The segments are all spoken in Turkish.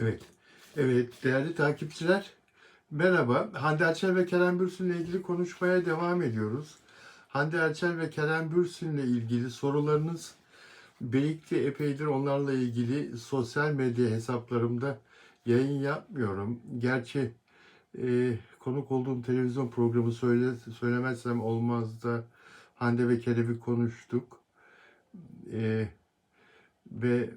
Evet. Evet değerli takipçiler. Merhaba. Hande Erçel ve Kerem Bürsin ile ilgili konuşmaya devam ediyoruz. Hande Erçel ve Kerem Bürsin ile ilgili sorularınız birikti epeydir. Onlarla ilgili sosyal medya hesaplarımda yayın yapmıyorum. Gerçi e, konuk olduğum televizyon programı söyle, söylemezsem olmaz da Hande ve Kerem'i konuştuk. E, ve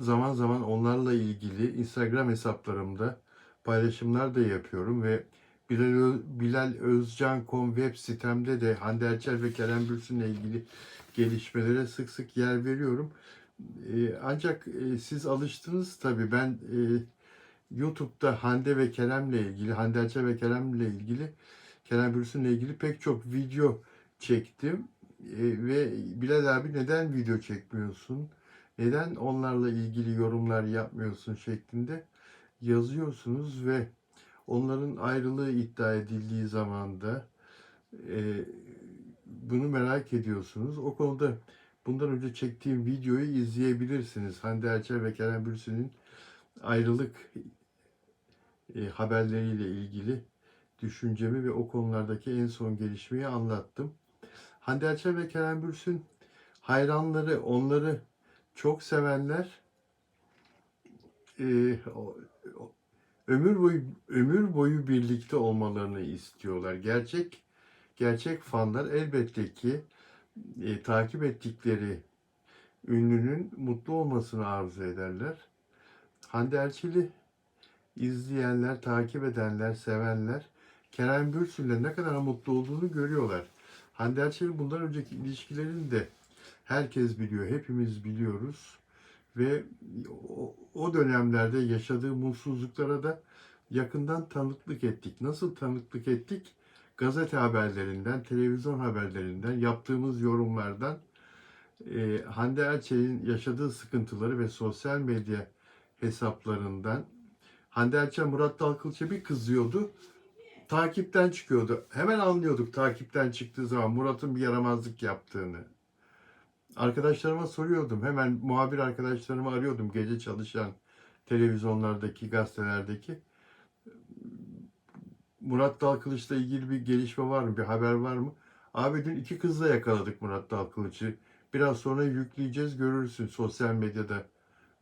zaman zaman onlarla ilgili Instagram hesaplarımda paylaşımlar da yapıyorum ve Bilal, Bilal Özcan.com web sitemde de Hande Erçel ve Kerem Bürsin'le ilgili gelişmelere sık sık yer veriyorum. Ee, ancak e, siz alıştınız tabii ben e, YouTube'da Hande ve Kerem'le ilgili, Hande Erçel ve Kerem'le ilgili, Kerem Bürsin'le ilgili pek çok video çektim. E, ve Bilal abi neden video çekmiyorsun? Neden onlarla ilgili yorumlar yapmıyorsun şeklinde yazıyorsunuz ve onların ayrılığı iddia edildiği zaman da e, bunu merak ediyorsunuz. O konuda bundan önce çektiğim videoyu izleyebilirsiniz. Hande Erçel ve Kerem Bürsin'in ayrılık e, haberleriyle ilgili düşüncemi ve o konulardaki en son gelişmeyi anlattım. Hande Erçel ve Kerem Bürsin hayranları, onları çok sevenler e, ömür boyu ömür boyu birlikte olmalarını istiyorlar. Gerçek gerçek fanlar elbette ki e, takip ettikleri ünlünün mutlu olmasını arzu ederler. Hande Erçel'i izleyenler, takip edenler, sevenler Kerem Bürsin'le ne kadar mutlu olduğunu görüyorlar. Hande Erçel'in bundan önceki ilişkilerini de herkes biliyor, hepimiz biliyoruz. Ve o, dönemlerde yaşadığı mutsuzluklara da yakından tanıklık ettik. Nasıl tanıklık ettik? Gazete haberlerinden, televizyon haberlerinden, yaptığımız yorumlardan, e, Hande Erçel'in yaşadığı sıkıntıları ve sosyal medya hesaplarından. Hande Erçel Murat Dalkılıç'a bir kızıyordu. Takipten çıkıyordu. Hemen anlıyorduk takipten çıktığı zaman Murat'ın bir yaramazlık yaptığını. Arkadaşlarıma soruyordum. Hemen muhabir arkadaşlarımı arıyordum. Gece çalışan televizyonlardaki, gazetelerdeki. Murat Dalkılıç'la ilgili bir gelişme var mı? Bir haber var mı? Abi dün iki kızla yakaladık Murat Dalkılıç'ı. Biraz sonra yükleyeceğiz görürsün sosyal medyada.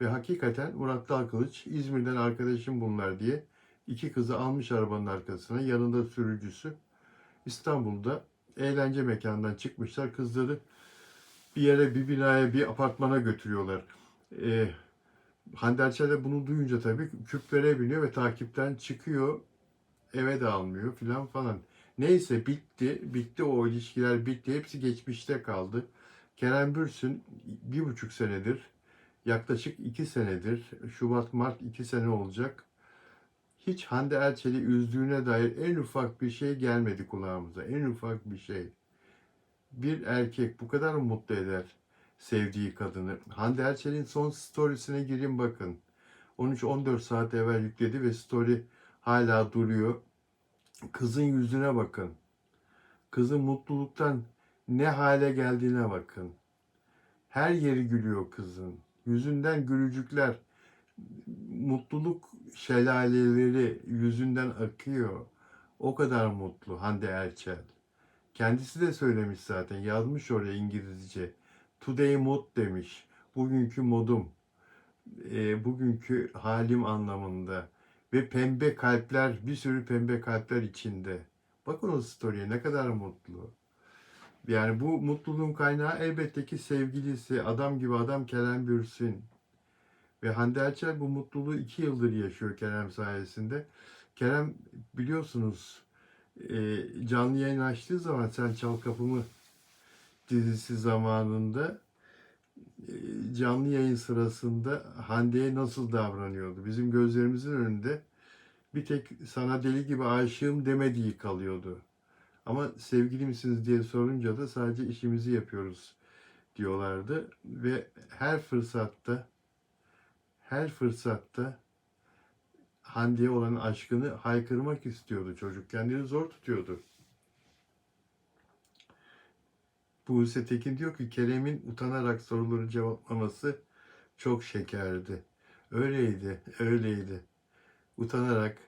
Ve hakikaten Murat Dalkılıç İzmir'den arkadaşım bunlar diye iki kızı almış arabanın arkasına. Yanında sürücüsü. İstanbul'da eğlence mekanından çıkmışlar. Kızları bir yere, bir binaya, bir apartmana götürüyorlar. Ee, Hande Erçel de bunu duyunca tabii küplere biniyor ve takipten çıkıyor. Eve de almıyor filan falan. Neyse bitti. Bitti o ilişkiler bitti. Hepsi geçmişte kaldı. Kerem Bürsin bir buçuk senedir, yaklaşık iki senedir, Şubat, Mart iki sene olacak. Hiç Hande Erçel'i üzdüğüne dair en ufak bir şey gelmedi kulağımıza. En ufak bir şey bir erkek bu kadar mı mutlu eder sevdiği kadını? Hande Erçel'in son storiesine girin bakın. 13-14 saat evvel yükledi ve story hala duruyor. Kızın yüzüne bakın. Kızın mutluluktan ne hale geldiğine bakın. Her yeri gülüyor kızın. Yüzünden gülücükler, mutluluk şelaleleri yüzünden akıyor. O kadar mutlu Hande Erçel. Kendisi de söylemiş zaten. Yazmış oraya İngilizce. Today mood demiş. Bugünkü modum. E, bugünkü halim anlamında. Ve pembe kalpler, bir sürü pembe kalpler içinde. Bakın o story'e ne kadar mutlu. Yani bu mutluluğun kaynağı elbette ki sevgilisi, adam gibi adam Kerem Bürsin. Ve Hande Erçel bu mutluluğu iki yıldır yaşıyor Kerem sayesinde. Kerem biliyorsunuz e, canlı yayın açtığı zaman Sen Çal Kapımı dizisi zamanında e, canlı yayın sırasında Hande'ye nasıl davranıyordu? Bizim gözlerimizin önünde bir tek sana deli gibi aşığım demediği kalıyordu. Ama sevgili misiniz diye sorunca da sadece işimizi yapıyoruz diyorlardı ve her fırsatta her fırsatta Hande'ye olan aşkını haykırmak istiyordu çocuk. Kendini zor tutuyordu. Buse Tekin diyor ki Kerem'in utanarak soruları cevaplaması çok şekerdi. Öyleydi, öyleydi. Utanarak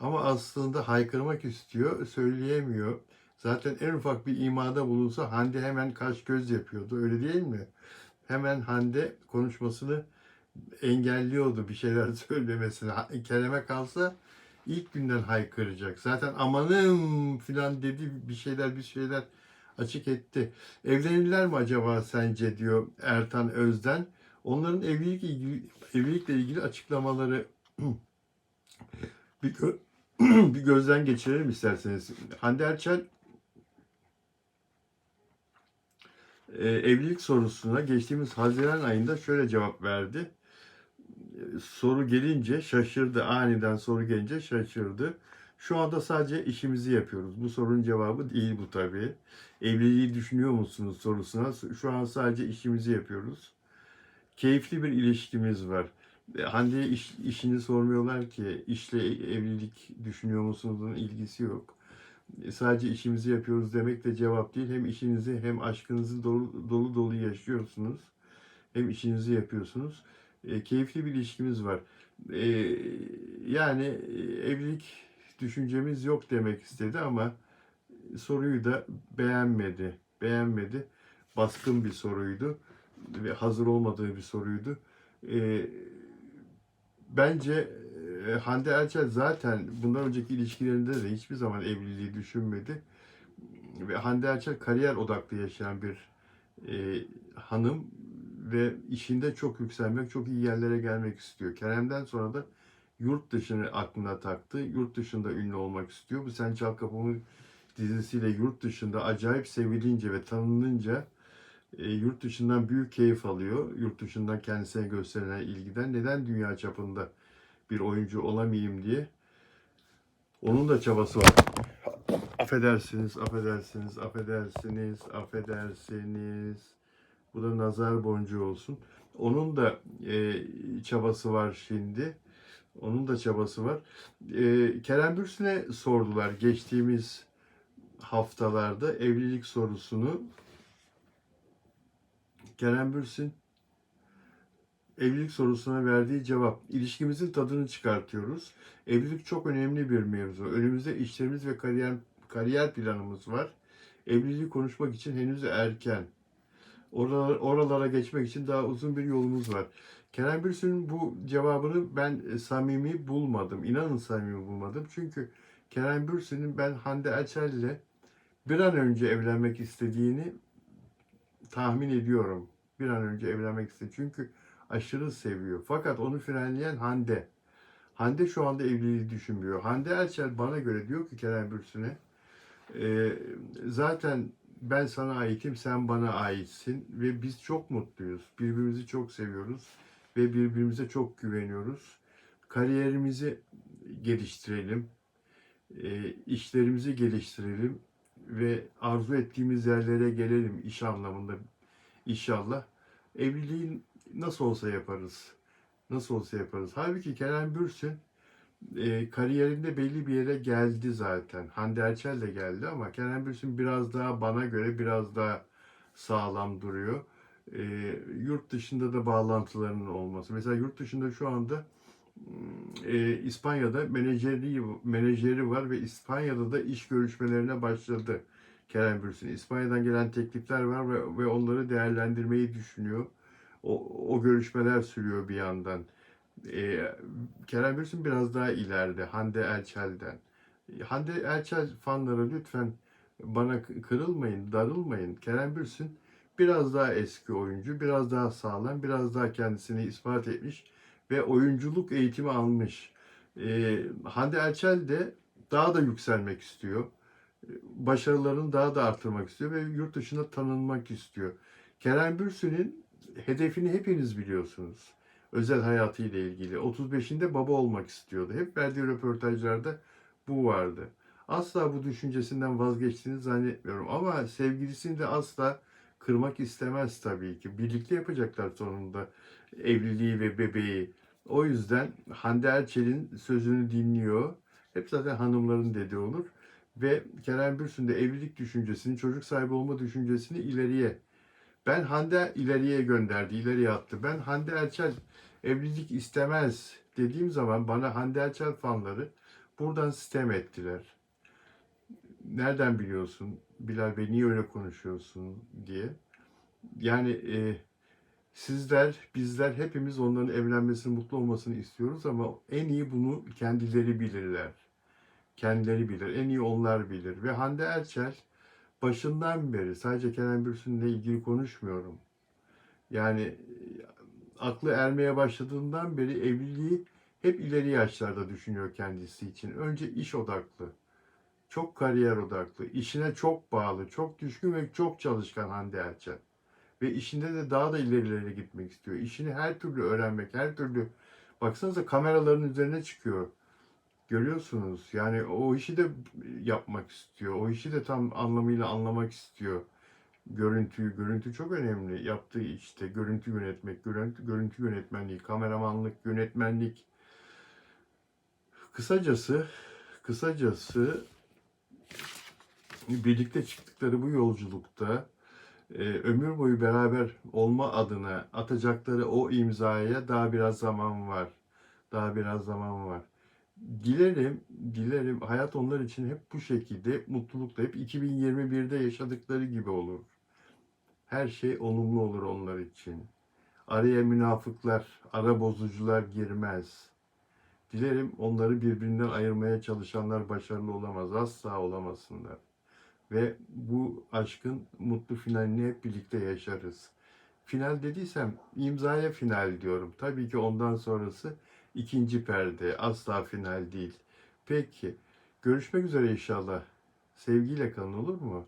ama aslında haykırmak istiyor, söyleyemiyor. Zaten en ufak bir imada bulunsa Hande hemen kaş göz yapıyordu. Öyle değil mi? Hemen Hande konuşmasını engelliyordu bir şeyler söylemesine. Kelime kalsa ilk günden haykıracak. Zaten amanım filan dedi bir şeyler bir şeyler açık etti. Evlenirler mi acaba sence diyor Ertan Özden. Onların evlilik ilgili, evlilikle ilgili açıklamaları bir, gö- bir gözden geçirelim isterseniz. Hande Erçel e, evlilik sorusuna geçtiğimiz Haziran ayında şöyle cevap verdi. Soru gelince şaşırdı. Aniden soru gelince şaşırdı. Şu anda sadece işimizi yapıyoruz. Bu sorunun cevabı değil bu tabii. Evliliği düşünüyor musunuz sorusuna. Şu an sadece işimizi yapıyoruz. Keyifli bir ilişkimiz var. E, Hande'ye iş, işini sormuyorlar ki işle evlilik düşünüyor musunuzun ilgisi yok. E, Sadece işimizi yapıyoruz demek de cevap değil. Hem işinizi hem aşkınızı dolu dolu, dolu yaşıyorsunuz. Hem işinizi yapıyorsunuz. E, keyifli bir ilişkimiz var. E, yani e, evlilik düşüncemiz yok demek istedi ama soruyu da beğenmedi. Beğenmedi. Baskın bir soruydu ve hazır olmadığı bir soruydu. E, bence e, Hande Erçel zaten bundan önceki ilişkilerinde de hiçbir zaman evliliği düşünmedi. Ve Hande Erçel kariyer odaklı yaşayan bir e, hanım ve işinde çok yükselmek, çok iyi yerlere gelmek istiyor. Kerem'den sonra da yurt dışını aklına taktı. Yurt dışında ünlü olmak istiyor. Bu Sen Çal Kapımı dizisiyle yurt dışında acayip sevilince ve tanınınca e, yurt dışından büyük keyif alıyor. Yurt dışından kendisine gösterilen ilgiden. Neden dünya çapında bir oyuncu olamayayım diye. Onun da çabası var. Affedersiniz, affedersiniz, affedersiniz, affedersiniz. Bu da nazar boncuğu olsun. Onun da e, çabası var şimdi. Onun da çabası var. E, Kerem Bürsin'e sordular geçtiğimiz haftalarda evlilik sorusunu. Kerem Bürsin evlilik sorusuna verdiği cevap. İlişkimizin tadını çıkartıyoruz. Evlilik çok önemli bir mevzu. Önümüzde işlerimiz ve kariyer kariyer planımız var. Evliliği konuşmak için henüz erken. Oralara, oralara geçmek için daha uzun bir yolumuz var. Kerem Bürsin'in bu cevabını ben e, samimi bulmadım. İnanın samimi bulmadım. Çünkü Kerem Bürsin'in ben Hande Erçel'le bir an önce evlenmek istediğini tahmin ediyorum. Bir an önce evlenmek istedi. Çünkü aşırı seviyor. Fakat onu frenleyen Hande. Hande şu anda evliliği düşünmüyor. Hande Erçel bana göre diyor ki Kerem Bürsin'e e, zaten ben sana aitim, sen bana aitsin ve biz çok mutluyuz. Birbirimizi çok seviyoruz ve birbirimize çok güveniyoruz. Kariyerimizi geliştirelim, e, işlerimizi geliştirelim ve arzu ettiğimiz yerlere gelelim iş anlamında inşallah. Evliliğin nasıl olsa yaparız. Nasıl olsa yaparız. Halbuki Kerem Bürsin e, kariyerinde belli bir yere geldi zaten. Hande Erçel de geldi ama Kerem Bürsin biraz daha bana göre biraz daha sağlam duruyor. E, yurt dışında da bağlantılarının olması. Mesela yurt dışında şu anda e, İspanya'da menajeri, menajeri var ve İspanya'da da iş görüşmelerine başladı Kerem Bürsin. İspanya'dan gelen teklifler var ve, ve onları değerlendirmeyi düşünüyor. O, o görüşmeler sürüyor bir yandan. Ee, Kerem Bürsin biraz daha ileride Hande Erçel'den. Hande Erçel fanları lütfen bana kırılmayın, darılmayın. Kerem Bürsin biraz daha eski oyuncu, biraz daha sağlam, biraz daha kendisini ispat etmiş ve oyunculuk eğitimi almış. Ee, Hande Erçel de daha da yükselmek istiyor. Başarılarını daha da artırmak istiyor ve yurt dışında tanınmak istiyor. Kerem Bürsin'in hedefini hepiniz biliyorsunuz özel hayatıyla ilgili. 35'inde baba olmak istiyordu. Hep verdiği röportajlarda bu vardı. Asla bu düşüncesinden vazgeçtiğini zannetmiyorum. Ama sevgilisini de asla kırmak istemez tabii ki. Birlikte yapacaklar sonunda evliliği ve bebeği. O yüzden Hande Erçel'in sözünü dinliyor. Hep zaten hanımların dediği olur. Ve Kerem Bürsin de evlilik düşüncesini, çocuk sahibi olma düşüncesini ileriye ben Hande ileriye gönderdi, ileriye attı. Ben Hande Erçel evlilik istemez dediğim zaman bana Hande Erçel fanları buradan sistem ettiler. Nereden biliyorsun? Bilal Bey niye öyle konuşuyorsun diye. Yani e, sizler, bizler hepimiz onların evlenmesini, mutlu olmasını istiyoruz ama en iyi bunu kendileri bilirler. Kendileri bilir. En iyi onlar bilir. Ve Hande Erçel başından beri sadece Kenan Bürsin'le ilgili konuşmuyorum. Yani e, aklı ermeye başladığından beri evliliği hep ileri yaşlarda düşünüyor kendisi için. Önce iş odaklı. Çok kariyer odaklı. işine çok bağlı, çok düşkün ve çok çalışkan Hande Erçel. Ve işinde de daha da ilerilere gitmek istiyor. İşini her türlü öğrenmek, her türlü... Baksanıza kameraların üzerine çıkıyor. Görüyorsunuz. Yani o işi de yapmak istiyor. O işi de tam anlamıyla anlamak istiyor. Görüntüyü, görüntü çok önemli. Yaptığı işte görüntü yönetmek, görüntü, görüntü yönetmenliği, kameramanlık, yönetmenlik. Kısacası, kısacası birlikte çıktıkları bu yolculukta e, ömür boyu beraber olma adına atacakları o imzaya daha biraz zaman var. Daha biraz zaman var. Dilerim, dilerim hayat onlar için hep bu şekilde mutlulukla hep 2021'de yaşadıkları gibi olur. Her şey olumlu olur onlar için. Araya münafıklar, ara bozucular girmez. Dilerim onları birbirinden ayırmaya çalışanlar başarılı olamaz. Asla olamasınlar. Ve bu aşkın mutlu finalini hep birlikte yaşarız. Final dediysem imzaya final diyorum. Tabii ki ondan sonrası ikinci perde. Asla final değil. Peki. Görüşmek üzere inşallah. Sevgiyle kalın olur mu?